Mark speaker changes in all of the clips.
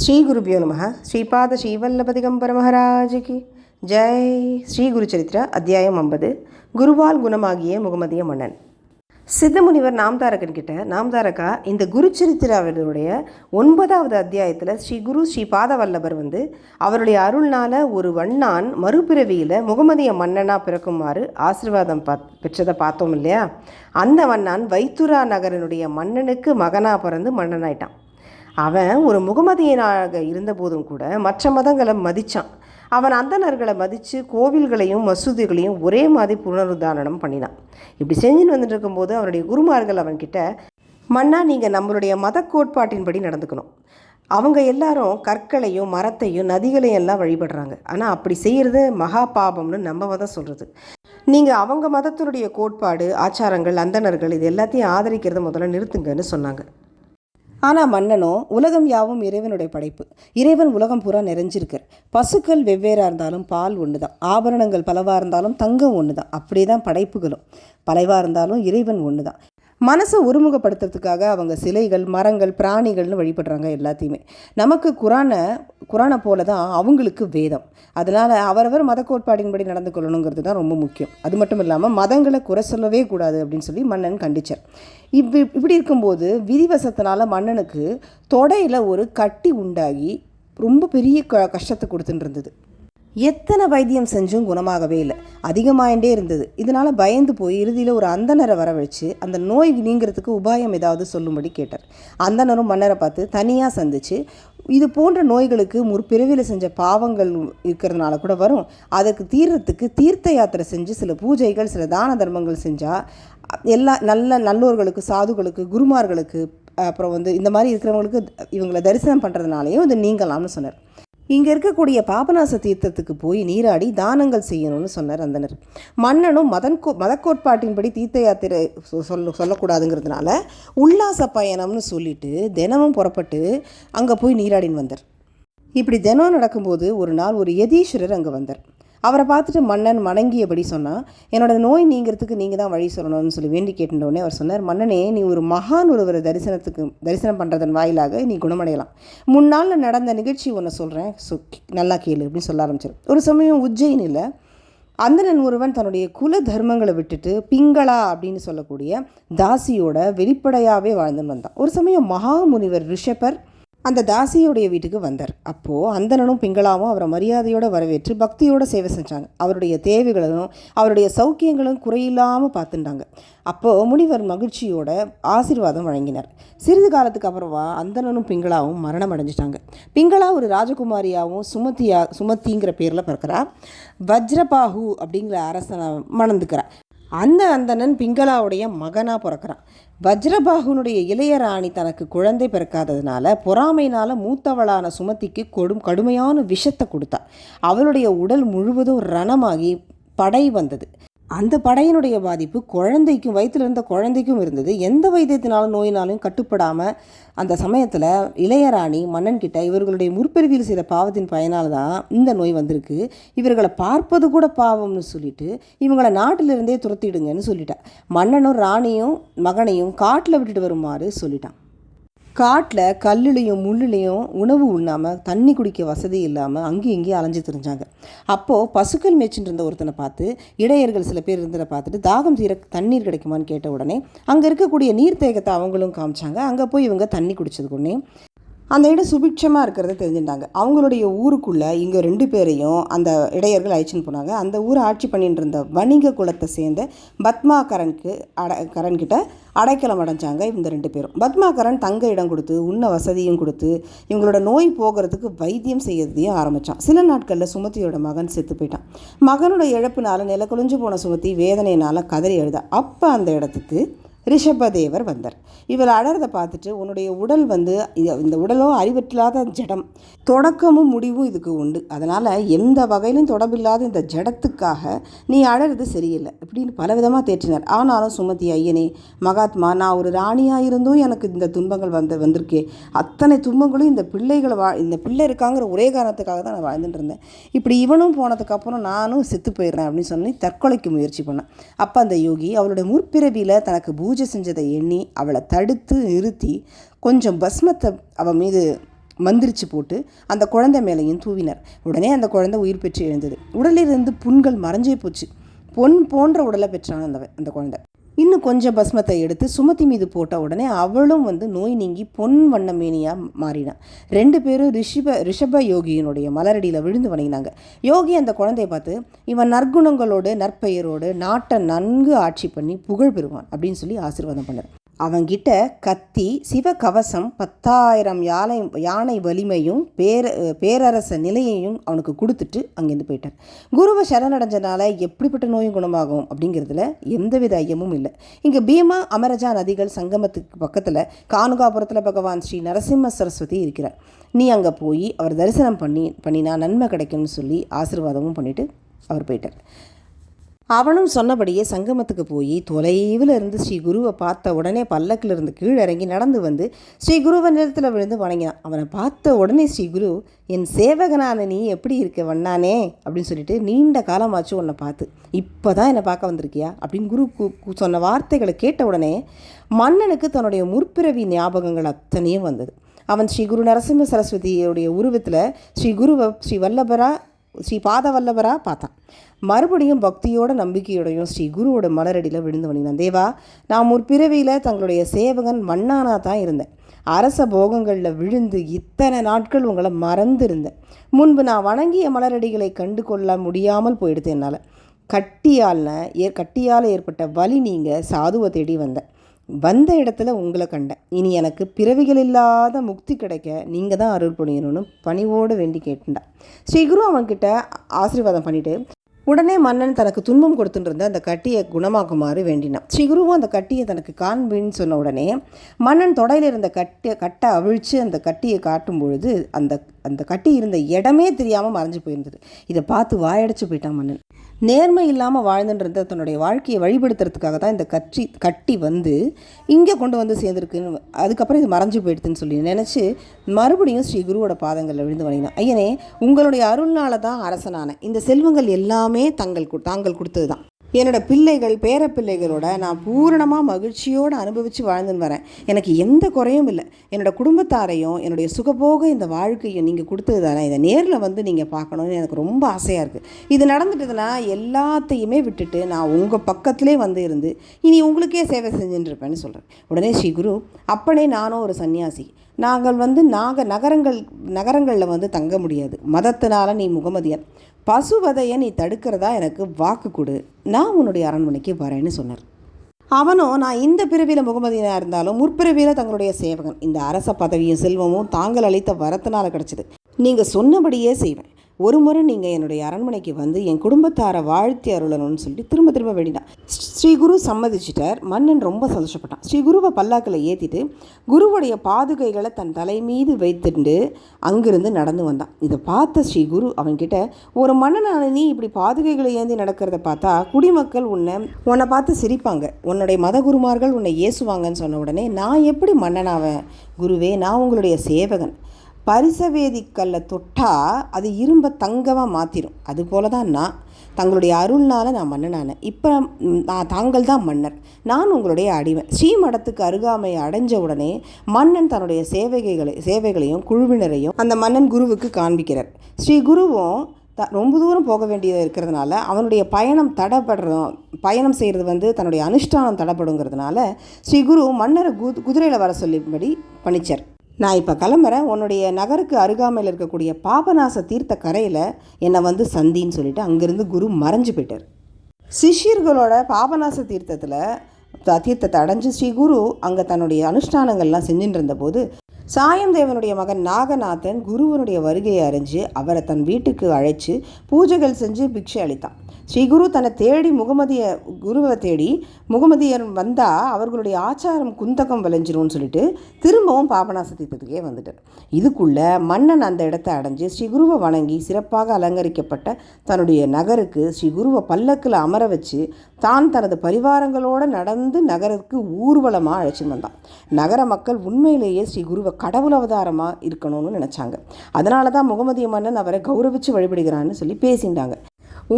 Speaker 1: ஸ்ரீ గురుభ్యో నమ శ్రీపాద శ్రీవల్లభదిగంబర மகாராஜிக்கு ஜெய். ஸ்ரீ குருச்சரித்திர அத்தியாயம் ஐம்பது. குருவால் குணமாகிய முகமதிய மன்னன். சித்தமுனிவர் நாம்தாரகன் கிட்ட நாம்தாரகா இந்த குருச்சரித்திராவினுடைய ஒன்பதாவது அத்தியாயத்தில் ஸ்ரீ குரு ஸ்ரீபாத வல்லபர் வந்து அவருடைய அருள்னால் ஒரு வண்ணான் மறுபிறவியில் முகமதிய மன்னனாக பிறக்குமாறு ஆசீர்வாதம் பா பெற்றதை பார்த்தோம் இல்லையா? அந்த வண்ணான் வைத்துரா நகரனுடைய மன்னனுக்கு மகனாக பிறந்து மன்னனாயிட்டான். அவன் ஒரு முகமதியனாக இருந்தபோதும் கூட மற்ற மதங்களை மதித்தான் அவன் அந்தணர்களை மதித்து கோவில்களையும் மசூதிகளையும் ஒரே மாதிரி புனருத்தாரணம் பண்ணினான். இப்படி செஞ்சுன்னு வந்துட்டு இருக்கும்போது அவனுடைய குருமார்கள் அவன்கிட்ட மன்னா நீங்கள் நம்மளுடைய மத கோட்பாட்டின்படி நடந்துக்கணும். அவங்க எல்லாரும் கற்களையும் மரத்தையும் நதிகளையும் எல்லாம் வழிபடுறாங்க. ஆனால் அப்படி செய்கிறது மகா பாபம்னு நம்ம மதம் சொல்கிறது நீங்கள் அவங்க மதத்தினுடைய கோட்பாடு ஆச்சாரங்கள் அந்தணர்கள் இது எல்லாத்தையும் ஆதரிக்கிறத முதல்ல நிறுத்துங்கன்னு சொன்னாங்க. ஆனால் மன்னனோ உலகம் யாவும் இறைவனுடைய படைப்பு. இறைவன் உலகம் பூரா நிறைஞ்சிருக்கார் பசுக்கள் வெவ்வேறாக இருந்தாலும் பால் ஒன்று தான் ஆபரணங்கள் பலவாக இருந்தாலும் தங்கம் ஒன்று தான் அப்படியே தான் படைப்புகளும். பலைவாக இருந்தாலும் இறைவன் ஒன்று தான் மனசை ஒருமுகப்படுத்துறதுக்காக அவங்க சிலைகள் மரங்கள் பிராணிகள்னு வழிபடுறாங்க எல்லாத்தையுமே. நமக்கு குரானை குரானை போல தான் அவங்களுக்கு வேதம். அதனால் அவரவர் மத கோட்பாடின்படி நடந்து கொள்ளணுங்கிறது தான் ரொம்ப முக்கியம். அது மட்டும் இல்லாமல் மதங்களை குறை சொல்லவே கூடாது அப்படின்னு சொல்லி மன்னன் கண்டிச்சார். இப்படி இப்படி இருக்கும்போது விதிவசத்தினால மன்னனுக்கு தொடையில் ஒரு கட்டி உண்டாகி ரொம்ப பெரிய க கஷ்டத்தை கொடுத்துட்டு இருந்தது. எத்தனை வைத்தியம் செஞ்சும் குணமாகவே இல்லை. அதிகமாயிட்டே இருந்தது. இதனால் பயந்து போய் இறுதியில் ஒரு அந்தனரை வரவழைச்சு அந்த நோய் நீங்கிறதுக்கு உபாயம் ஏதாவது சொல்லும்படி கேட்டார். அந்தனரும் மன்னரை பார்த்து தனியாக சந்திச்சு இது போன்ற நோய்களுக்கு முற்பிறவியில் செஞ்ச பாவங்கள் இருக்கிறதுனால கூட வரும். அதுக்கு தீர்றதுக்கு தீர்த்த யாத்திரை செஞ்சு சில பூஜைகள் சில தான தர்மங்கள் செஞ்சால் எல்லா நல்ல நல்லோர்களுக்கு சாதுகளுக்கு குருமார்களுக்கு அப்புறம் வந்து இந்த மாதிரி இருக்கிறவங்களுக்கு இவங்களை தரிசனம் பண்ணுறதுனாலையும் இது நீங்களாம்னு சொன்னார். இங்கே இருக்கக்கூடிய பாபநாச தீர்த்தத்துக்கு போய் நீராடி தானங்கள் செய்யணும்னு சொன்னார் அந்தனர். மன்னனும் மதன் கோ தீர்த்த யாத்திரை சொ- சொல்ல சொல்லக்கூடாதுங்கிறதுனால உல்லாச பயணம்னு சொல்லிட்டு தினமும் புறப்பட்டு அங்கே போய் நீராடின்னு வந்தார். இப்படி தினம் நடக்கும்போது ஒரு நாள் ஒரு யதீஸ்வரர் அங்கே வந்தார். அவரை பார்த்துட்டு மன்னன் மணங்கியபடி சொன்னால் என்னோட நோய் நீங்கிறதுக்கு நீங்கள் தான் வழி சொல்லணும்னு சொல்லி வேண்டி கேட்டுட்டோடனே அவர் சொன்னார் மன்னனே நீ ஒரு மகான் ஒருவரை தரிசனத்துக்கு தரிசனம் பண்ணுறதன் வாயிலாக நீ குணமடையலாம். முன்னால் நடந்த நிகழ்ச்சி ஒன்று சொல்கிறேன் சொ நல்லா கேளு அப்படின்னு சொல்ல ஆரம்பிச்சார். ஒரு சமயம் உஜ்ஜயினில் அந்தணன் ஒருவன் தன்னுடைய குல தர்மங்களை விட்டுட்டு பிங்களா அப்படின்னு சொல்லக்கூடிய தாசியோட வெளிப்படையாகவே வாழ்ந்துன்னு வந்தான். ஒரு சமயம் மகாமுனிவர் ரிஷபர் அந்த தாசியோடைய வீட்டுக்கு வந்தார். அப்போது அந்தணனும் பிங்களாவும் அவரை மரியாதையோடு வரவேற்று பக்தியோடு சேவை செஞ்சாங்க. அவருடைய தேவைகளும் அவருடைய சௌக்கியங்களும் குறையில்லாமல் பார்த்துட்டாங்க அப்போது முனிவர் மகிழ்ச்சியோட ஆசீர்வாதம் வழங்கினார். சிறிது காலத்துக்கு அப்புறமா அந்தணனும் பிங்களாவும் மரணம் அடைஞ்சிட்டாங்க. பிங்களா ஒரு ராஜகுமாரியாகவும் சுமத்தியா சுமத்திங்கிற பேரில் பிறக்கிறா. வஜ்ரபாஹு அப்படிங்கிற அரசனை மணந்துக்கிறார் அந்த அந்தணன் பிங்களாவுடைய மகனாக பிறக்கிறான். வஜ்ரபாகுனுடைய இளையராணி தனக்கு குழந்தை பிறக்காததுனால பொறாமையினால் மூத்தவளான சுமதிக்கு கொடும் கடுமையான விஷத்தை கொடுத்தா. அவளுடைய உடல் முழுவதும் ரணமாகி படை வந்தது. அந்த படையினுடைய பாதிப்பு குழந்தைக்கும் வயிற்றில் இருந்த குழந்தைக்கும் இருந்தது. எந்த வைத்தியத்தினாலும் நோயினாலும் கட்டுப்படாமல் அந்த சமயத்தில் இளையராணி மன்னன்கிட்ட இவர்களுடைய முற்பிறவியில் செய்த பாவத்தின் பயனால் தான் இந்த நோய் வந்திருக்கு. இவர்களை பார்ப்பது கூட பாவம்னு சொல்லிட்டு இவங்களை நாட்டிலிருந்தே துரத்திடுங்கன்னு சொல்லிட்டா. மன்னனும் ராணியும் மகனையும் காட்டில் விட்டுட்டு வருமாறு சொல்லிட்டான். காட்டில் கல்லுலேயும் முள்ளுலேயும் உணவு உண்ணாமல் தண்ணி குடிக்க வசதி இல்லாமல் அங்கேயும் இங்கேயும் அலைஞ்சு திரிஞ்சாங்க. அப்போது பசுக்கள் மேய்ச்சின்னு இருந்த ஒருத்தனை பார்த்து இடையர்கள் சில பேர் இருந்ததை பார்த்துட்டு தாகம் தீர தண்ணீர் கிடைக்குமான்னு கேட்ட உடனே அங்கே இருக்கக்கூடிய நீர்த்தேகத்தை அவங்களும் காமிச்சாங்க. அங்கே போய் இவங்க தண்ணி குடிச்சது உடனே அந்த இடம் சுபிட்சமாக இருக்கிறத தெரிஞ்சுட்டாங்க. அவங்களுடைய ஊருக்குள்ளே இங்கே ரெண்டு பேரையும் அந்த இடையர்கள் அழைச்சின்னு போனாங்க. அந்த ஊரை ஆட்சி பண்ணிட்டு இருந்த வணிக குலத்தை சேர்ந்த பத்மா கரனுக்கு அட கரன்கிட்ட அடைக்கலம் அடைஞ்சாங்க இந்த ரெண்டு பேரும். பத்மாகரன் தங்க இடம் கொடுத்து உண்ண வசதியும் கொடுத்து இவங்களோட நோய் போகிறதுக்கு வைத்தியம் செய்யறதையும் ஆரம்பித்தான் சில நாட்களில் சுமதியோட மகன் செத்து போயிட்டான். மகனோட இழப்புனால நில குழிஞ்சு போன சுமதி வேதனையினால் கதறி எழுத அப்போ அந்த இடத்துக்கு ரிஷபதேவர் வந்தார். இவர் அழறதை பார்த்துட்டு உன்னுடைய உடல் வந்து இந்த உடலோ அறிவற்றில்லாத ஜடம். தொடக்கமும் முடிவும் இதுக்கு உண்டு. அதனால் எந்த வகையிலும் தொடர்பில்லாத இந்த ஜடத்துக்காக நீ அழறது சரியில்லை. இப்படின்னு பலவிதமாக தேற்றினார். ஆனாலும் சுமதி ஐயனே மகாத்மா நான் ஒரு ராணியாக இருந்தும் எனக்கு இந்த துன்பங்கள் வந்து வந்திருக்கே. அத்தனை துன்பங்களும் இந்த பிள்ளைகளை வா இந்த பிள்ளை இருக்காங்கிற ஒரே காரணத்துக்காக தான் நான் வாழ்ந்துட்டு இருந்தேன். இப்படி இவனும் போனதுக்கப்புறம் நானும் செத்து போயிடுறேன் அப்படின்னு சொல்லி தற்கொலைக்கு முயற்சி பண்ணேன். அப்போ அந்த யோகி அவளுடைய முற்பிறவியில் தனக்கு பூ பூஜை செஞ்சதை எண்ணி அவளை தடுத்து நிறுத்தி கொஞ்சம் பஸ்மத்தை அவள் மீது மந்திரிச்சு போட்டு அந்த குழந்தை மேலேயும் தூவினர். உடனே அந்த குழந்தை உயிர் பெற்று எழுந்தது. உடலிலிருந்து புண்கள் மறைஞ்சே போச்சு. பொன் போன்ற உடலை பெற்றான் அந்த அந்த குழந்தை. இன்னும் கொஞ்சம் பஸ்மத்தை எடுத்து சுமதி மீது போட்ட உடனே அவளும் வந்து நோய் நீங்கி பொன் வண்ண மேனியாக மாறினான் ரெண்டு பேரும் ரிஷிப ரிஷப யோகியினுடைய மலரடியில் விழுந்து வணங்கினாங்க. யோகி அந்த குழந்தைய பார்த்து இவன் நற்குணங்களோடு நற்பெயரோடு நாட்டை நன்கு ஆட்சி பண்ணி புகழ் பெறுவான் அப்படின்னு சொல்லி ஆசீர்வாதம் பண்ணார். அவங்கிட்ட கத்தி சிவகவசம் பத்தாயிரம் யானை யானை வலிமையும் பேர பேரரச நிலையையும் அவனுக்கு கொடுத்துட்டு அங்கேருந்து போயிட்டார். குருவை சரணடைஞ்சனால எப்படிப்பட்ட நோயும் குணமாகும் அப்படிங்கிறதுல எந்தவித ஐயமும் இல்லை. இங்கே பீமா அமரஜா நதிகள் சங்கமத்துக்கு பக்கத்தில் கானுகாபுரத்தில் பகவான் ஸ்ரீ நரசிம்ம சரஸ்வதி இருக்கிறார். நீ அங்கே போய் அவர் தரிசனம் பண்ணி பண்ணினா நன்மை கிடைக்கும்னு சொல்லி ஆசீர்வாதமும் பண்ணிவிட்டு அவர் போயிட்டார். அவனும் சொன்னபடியே சங்கமத்துக்கு போய் தொலைவில் இருந்து ஸ்ரீ குருவை பார்த்த உடனே பல்லக்கில் இருந்து கீழே இறங்கி நடந்து வந்து ஸ்ரீ குருவை நிலத்தில் விழுந்து வணங்கினான். அவனை பார்த்த உடனே ஸ்ரீ குரு என் சேவகனான நீ எப்படி இருக்க வண்ணானே? அப்படின்னு சொல்லிட்டு நீண்ட காலமாச்சு உன்னை பார்த்து. இப்போ தான் என்னை பார்க்க வந்திருக்கியா? அப்படின்னு குரு கு- சொன்ன வார்த்தைகளை கேட்ட உடனே மன்னனுக்கு தன்னுடைய முற்பிறவி ஞாபகங்கள் அத்தனையும் வந்தது. அவன் ஸ்ரீ குரு நரசிம்ம சரஸ்வதியுடைய உருவத்தில் ஸ்ரீ குருவை ஸ்ரீ வல்லபரா ஸ்ரீ பாதவல்லவராக பார்த்தான் மறுபடியும் பக்தியோட நம்பிக்கையோடையும் ஸ்ரீ குருவோட மலரடியில் விழுந்து வணினான். தேவா நான் முற்பிறவியில் தங்களுடைய சேவகன் மண்ணானா தான் இருந்தேன். அரச போகங்களில் விழுந்து இத்தனை நாட்கள் உங்களை மறந்துருந்தேன். முன்பு நான் வணங்கிய மலரடிகளை கண்டு கொள்ள முடியாமல் போயிடுது என்னால். கட்டியால் ஏ கட்டியால் ஏற்பட்ட வலி நீங்கள் சாதுவை தேடி வந்தேன். வந்த இடத்துல உங்களை கண்டேன். இனி எனக்கு பிறவிகள் இல்லாத முக்தி கிடைக்க நீங்கள் தான் அருள் புரியணும்னு பணிவோடு வேண்டி கேட்டுண்டான் ஸ்ரீ குரு அவன்கிட்ட ஆசீர்வாதம் பண்ணிட்டு உடனே மன்னன் தனக்கு துன்பம் கொடுத்துட்டு இருந்த அந்த கட்டியை குணமாக்குமாறு வேண்டினான் ஸ்ரீ குருவும் அந்த கட்டியை தனக்கு காண்பின்னு சொன்ன உடனே மன்னன் தொடையில் இருந்த கட்டை கட்டை அவிழ்த்து அந்த கட்டியை காட்டும் பொழுது அந்த அந்த கட்டி இருந்த இடமே தெரியாமல் மறைஞ்சு போயிருந்தது. இதை பார்த்து வாயடைச்சு போயிட்டான் மன்னன். நேர்மை இல்லாமல் வாழ்ந்துட்டு தன்னுடைய வாழ்க்கையை வழிபடுத்துறதுக்காக தான் இந்த கட்சி கட்டி வந்து இங்கே கொண்டு வந்து சேர்ந்துருக்குன்னு அதுக்கப்புறம் இது மறைஞ்சு போயிடுதுன்னு சொல்லி நினச்சி மறுபடியும் ஸ்ரீ குருவோட பாதங்களில் விழுந்து வணங்கினான் ஐயனே உங்களுடைய அருள்னால தான் அரசனான இந்த செல்வங்கள் எல்லாமே தங்கள் தாங்கள் கொடுத்தது தான் என்னோட பிள்ளைகள் பேரப்பிள்ளைகளோட நான் பூரணமாக மகிழ்ச்சியோடு அனுபவித்து வாழ்ந்துன்னு வரேன். எனக்கு எந்த குறையும் இல்லை. என்னோடய குடும்பத்தாரையும் என்னுடைய சுகபோக இந்த வாழ்க்கையும் நீங்கள் கொடுத்தது தானே. இதை நேரில் வந்து நீங்கள் பார்க்கணும்னு எனக்கு ரொம்ப ஆசையாக இருக்குது இது நடந்துட்டதுன்னா எல்லாத்தையுமே விட்டுட்டு நான் உங்கள் பக்கத்திலே வந்து இருந்து இனி உங்களுக்கே சேவை செஞ்சுட்டு இருப்பேன்னு சொல்கிறேன் உடனே ஸ்ரீ குரு அப்பனே நானும் ஒரு சன்னியாசி நாங்கள் வந்து நாங்கள் நகரங்கள் நகரங்களில் வந்து தங்க முடியாது. மதத்தினால நீ முகமதியன். பசுவதையை நீ தடுக்கிறதா எனக்கு வாக்கு கொடு. நான் உன்னுடைய அரண்மனைக்கு வரேன்னு சொன்னார். அவனும் நான் இந்த பிறவியில் முகமதியனாக இருந்தாலும் முற்பிறவியில் தங்களுடைய சேவகன். இந்த அரச பதவியும் செல்வமும் தாங்கள் அளித்த வரத்தினால் கிடச்சிது. நீங்கள் சொன்னபடியே செய்வேன். ஒரு முறை நீங்கள் என்னுடைய அரண்மனைக்கு வந்து என் குடும்பத்தாரை வாழ்த்தி அருளணும்னு சொல்லி திரும்ப திரும்ப வேண்டினான். ஸ்ரீ குரு சம்மதிச்சிட்டார். மன்னன் ரொம்ப சந்தோஷப்பட்டான். ஸ்ரீ குருவை பல்லாக்கில் ஏற்றிட்டு குருவுடைய பாதுகைகளை தன் தலை மீது வைத்துட்டு அங்கிருந்து நடந்து வந்தான். இதை பார்த்த ஸ்ரீ குரு அவன்கிட்ட ஒரு மன்னனான நீ இப்படி பாதுகைகளை ஏந்தி நடக்கிறத பார்த்தா குடிமக்கள் உன்னை உன்னை பார்த்து சிரிப்பாங்க. உன்னுடைய மதகுருமார்கள் உன்னை ஏசுவாங்கன்னு சொன்ன உடனே நான் எப்படி மன்னனாவேன்? குருவே நான் உங்களுடைய சேவகன். பரிசவேதிக்கல்ல தொட்டா அது இரும்பை தங்கமாக மாற்றிடும் அது போல தான் நான் தங்களுடைய அருள்னால நான் மன்னனானேன் இப்போ நான் தாங்கள் தான் மன்னர். நான் உங்களுடைய அடிமை. ஸ்ரீமடத்துக்கு அருகாமையை அடைஞ்ச உடனே மன்னன் தன்னுடைய சேவைகளை சேவைகளையும் குழுவினரையும் அந்த மன்னன் குருவுக்கு காண்பிக்கிறார். ஸ்ரீ குருவும் த ரொம்ப தூரம் போக வேண்டியது இருக்கிறதுனால அவனுடைய பயணம் தடைப்படுறோம் பயணம் செய்கிறது வந்து தன்னுடைய அனுஷ்டானம் தடைப்படுங்கிறதுனால ஸ்ரீ குரு மன்னரை கு குதிரையில் வர சொல்லிபடி பணிச்சார். நான் இப்போ கிளம்புறேன். உன்னுடைய நகருக்கு அருகாமையில் இருக்கக்கூடிய பாபநாச தீர்த்த கரையில் என்னை வந்து சந்தின்னு சொல்லிட்டு அங்கேருந்து குரு மறைஞ்சு போயிட்டார். சிஷ்யர்களோட பாபநாச தீர்த்தத்தில் தீர்த்தத்தை அடைஞ்சு ஸ்ரீ குரு அங்கே தன்னுடைய அனுஷ்டானங்கள்லாம் செஞ்சுட்டு இருந்தபோது சாயந்தேவனுடைய மகன் நாகநாதன் குருவனுடைய வருகையை அறிஞ்சு அவரை தன் வீட்டுக்கு அழைச்சி பூஜைகள் செஞ்சு பிக்ஷை அளித்தான். ஸ்ரீ குரு தன்னை தேடி முகமதிய குருவை தேடி முகமதியர் வந்தால் அவர்களுடைய ஆச்சாரம் குந்தகம் விளைஞ்சிரும்னு சொல்லிட்டு திரும்பவும் பாபநாச தீர்த்தத்துக்கே வந்துட்டார். இதுக்குள்ளே மன்னன் அந்த இடத்த அடைஞ்சு ஸ்ரீ குருவை வணங்கி சிறப்பாக அலங்கரிக்கப்பட்ட தன்னுடைய நகருக்கு ஸ்ரீ குருவை பல்லக்கில் அமர வச்சு தான் தனது பரிவாரங்களோடு நடந்து நகருக்கு ஊர்வலமாக அழைச்சிட்டு வந்தான். நகர மக்கள் உண்மையிலேயே ஸ்ரீ குருவை கடவுள் அவதாரமாக இருக்கணும்னு நினச்சாங்க. அதனால தான் முகமதிய மன்னன் அவரை கௌரவித்து வழிபடுகிறான்னு சொல்லி பேசிட்டாங்க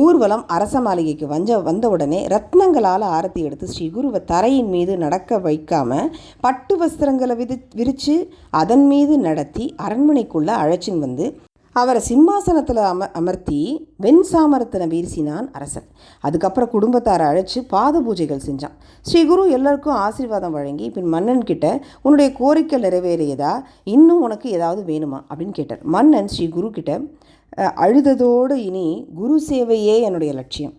Speaker 1: ஊர்வலம் அரச மாளிகைக்கு வந்த வந்தவுடனே ரத்னங்களால் ஆரத்தி எடுத்து ஸ்ரீ குருவை தரையின் மீது நடக்க வைக்காம பட்டு வஸ்திரங்களை விதி விரித்து அதன் மீது நடத்தி அரண்மனைக்குள்ளே அழைச்சின்னு வந்து அவரை சிம்மாசனத்தில் அம அமர்த்தி வெண் சாமரத்தின வீசினான் அரசன். அதுக்கப்புறம் குடும்பத்தாரை அழைச்சி பாத பூஜைகள் செஞ்சான். ஸ்ரீ குரு எல்லாருக்கும் ஆசீர்வாதம் வழங்கி பின் மன்னன் கிட்ட உன்னுடைய கோரிக்கை நிறைவேறியதா? இன்னும் உனக்கு ஏதாவது வேணுமா? அப்படின்னு கேட்டார். மன்னன் ஸ்ரீ குரு கிட்ட அழுததோடு இனி குரு சேவையே என்னுடைய லட்சியம்.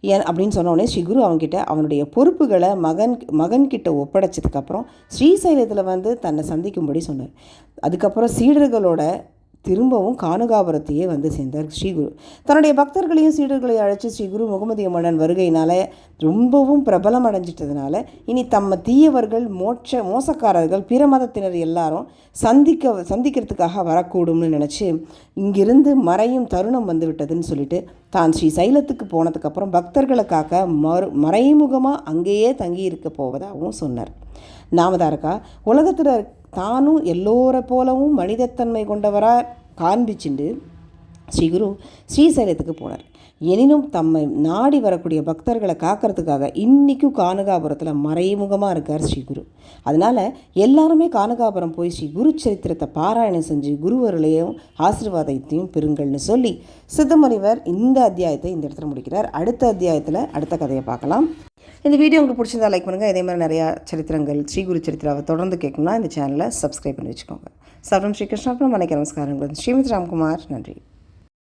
Speaker 1: ஏன் அப்படின்னு சொன்ன உடனே ஸ்ரீ குரு அவன்கிட்ட அவனுடைய பொறுப்புகளை மகன் மகன்கிட்ட ஒப்படைச்சதுக்கப்புறம் ஸ்ரீசைலத்தில் வந்து தன்னை சந்திக்கும்படி சொன்னார். அதுக்கப்புறம் சீடர்களோட திரும்பவும் கானுகாபுரத்தையே வந்து சேர்ந்தார் ஸ்ரீகுரு. தன்னுடைய பக்தர்களையும் சீடர்களையும் அழைச்சி ஸ்ரீகுரு முகமதிய மன்னன் வருகையினால ரொம்பவும் பிரபலம் அடைஞ்சிட்டதுனால இனி தம்ம தீயவர்கள் மோட்ச மோசக்காரர்கள் பிற மதத்தினர் எல்லாரும் சந்திக்க சந்திக்கிறதுக்காக வரக்கூடும்னு நினச்சி இங்கிருந்து மறையும் தருணம் வந்து விட்டதுன்னு சொல்லிட்டு தான் ஸ்ரீ சைலத்துக்கு போனதுக்கப்புறம் பக்தர்களை காக்க மறு மறைமுகமாக அங்கேயே தங்கி இருக்க போவதாகவும் சொன்னார். நாமதாருக்கா உலகத்தில் தானும் எல்லோரை போலவும் மனிதத்தன்மை கொண்டவராக காண்பிச்சுண்டு ஸ்ரீகுரு ஸ்ரீசைலத்துக்கு போனார். எனினும் தம்மை நாடி வரக்கூடிய பக்தர்களை காக்கிறதுக்காக இன்றைக்கும் கானகாபுரத்தில் மறைமுகமாக இருக்கார் ஸ்ரீகுரு அதனால் எல்லாருமே கானகாபுரம் போய் ஸ்ரீ குரு சரித்திரத்தை பாராயணம் செஞ்சு குருவர்களையும் ஆசீர்வாதத்தையும் பெறுங்கள்னு சொல்லி சித்தமணிவர் இந்த அத்தியாயத்தை இந்த இடத்துல முடிக்கிறார். அடுத்த அத்தியாயத்தில் அடுத்த கதையை பார்க்கலாம். இந்த வீடியோ உங்களுக்கு பிடிச்சிருந்தா லைக் பண்ணுங்கள் இதே மாதிரி நிறையா சரித்திரங்கள் ஸ்ரீகுரு சரித்திராவை தொடர்ந்து கேட்கணும்னா இந்த சேனலை சப்ஸ்கிரைப் பண்ணி வச்சுக்கோங்க. சர்வம் ஸ்ரீ கிருஷ்ணாபுரம் வணக்க நமஸ்காரங்கள். ஸ்ரீமதி ராம்குமார் நன்றி.